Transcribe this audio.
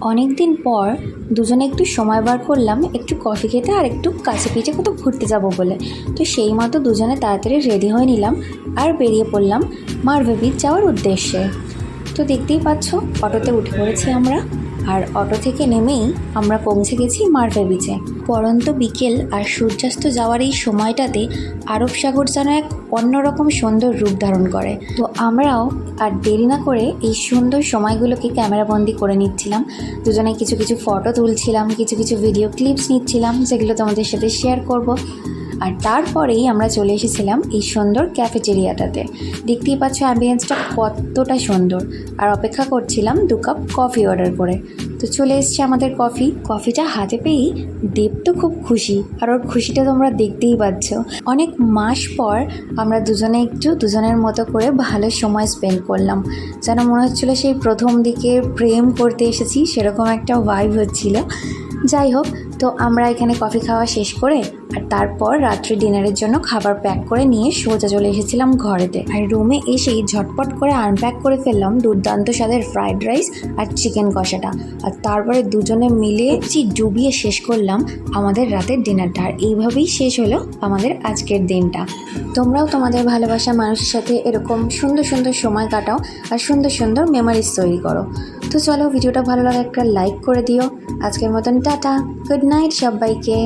অনেক দিন পর দুজনে একটু সময় বার করলাম, একটু কফি খেতে আর একটু কাছে পিঠে কোথাও ঘুরতে যাব বলে। তো সেই মতো দুজনে তাড়াতাড়ি রেডি হয়ে নিলাম আর বেরিয়ে পড়লাম মার বিচ যাওয়ার উদ্দেশ্যে। তো দেখতেই পাচ্ছ, অটোতে উঠে পড়েছি আমরা। আর অটো থেকে নেমেই আমরা পৌঁছে গেছি মার্ভে বিচে। পরন্ত বিকেল আর সূর্যাস্ত যাওয়ার এই সময়টাতে আরব সাগর যেন এক অন্যরকম সুন্দর রূপ ধারণ করে। তো আমরাও আর দেরি না করে এই সুন্দর সময়গুলোকে ক্যামেরাবন্দি করে নিচ্ছিলাম। দুজনে কিছু কিছু ফটো তুলছিলাম, কিছু কিছু ভিডিও ক্লিপস নিচ্ছিলাম, যেগুলো তোমাদের সাথে শেয়ার করব। আর তারপরেই আমরা চলে এসেছিলাম এই সুন্দর ক্যাফেটেরিয়াটাতে দেখতেই পাচ্ছ অ্যাম্বিয়েন্সটা কতটা সুন্দর। আর অপেক্ষা করছিলাম দু কাপ কফি অর্ডার করে। তো চলে এসছে আমাদের কফি কফিটা হাতে পেয়েই দেব তো খুব খুশি। আর ওর খুশিটা তোমরা দেখতেই পাচ্ছ। অনেক মাস পর আমরা দুজনে একটু দুজনের মতো করে ভালো সময় স্পেন্ড করলাম। যেন মনে হচ্ছিল সেই প্রথম দিকে প্রেম করতে এসেছি, সেরকম একটা ভাইব হচ্ছিল। যাই হোক তো আমরা এখানে কফি খাওয়া শেষ করে, আর তারপর রাত্রি ডিনারের জন্য খাবার প্যাক করে নিয়ে সোজা চলে এসেছিলাম ঘরেতে। আর রুমে এসেই ঝটপট করে আনপ্যাক করে ফেললাম দুর্দান্ত স্বাদের ফ্রাইড রাইস আর চিকেন কষাটা। আর তারপরে দুজনে মিলে চি ডুবিয়ে শেষ করলাম আমাদের রাতের ডিনারটা আর এইভাবেই শেষ হলো আমাদের আজকের দিনটা। তোমরাও তোমাদের ভালোবাসা মানুষের সাথে এরকম সুন্দর সুন্দর সময় কাটাও আর সুন্দর সুন্দর মেমোরিজ তৈরি করো। তো চলো ভিডিওটা ভালো লাগে একটা লাইক করে দিও। আজকের মতন টাটা। গুড নাইট সবাইকে।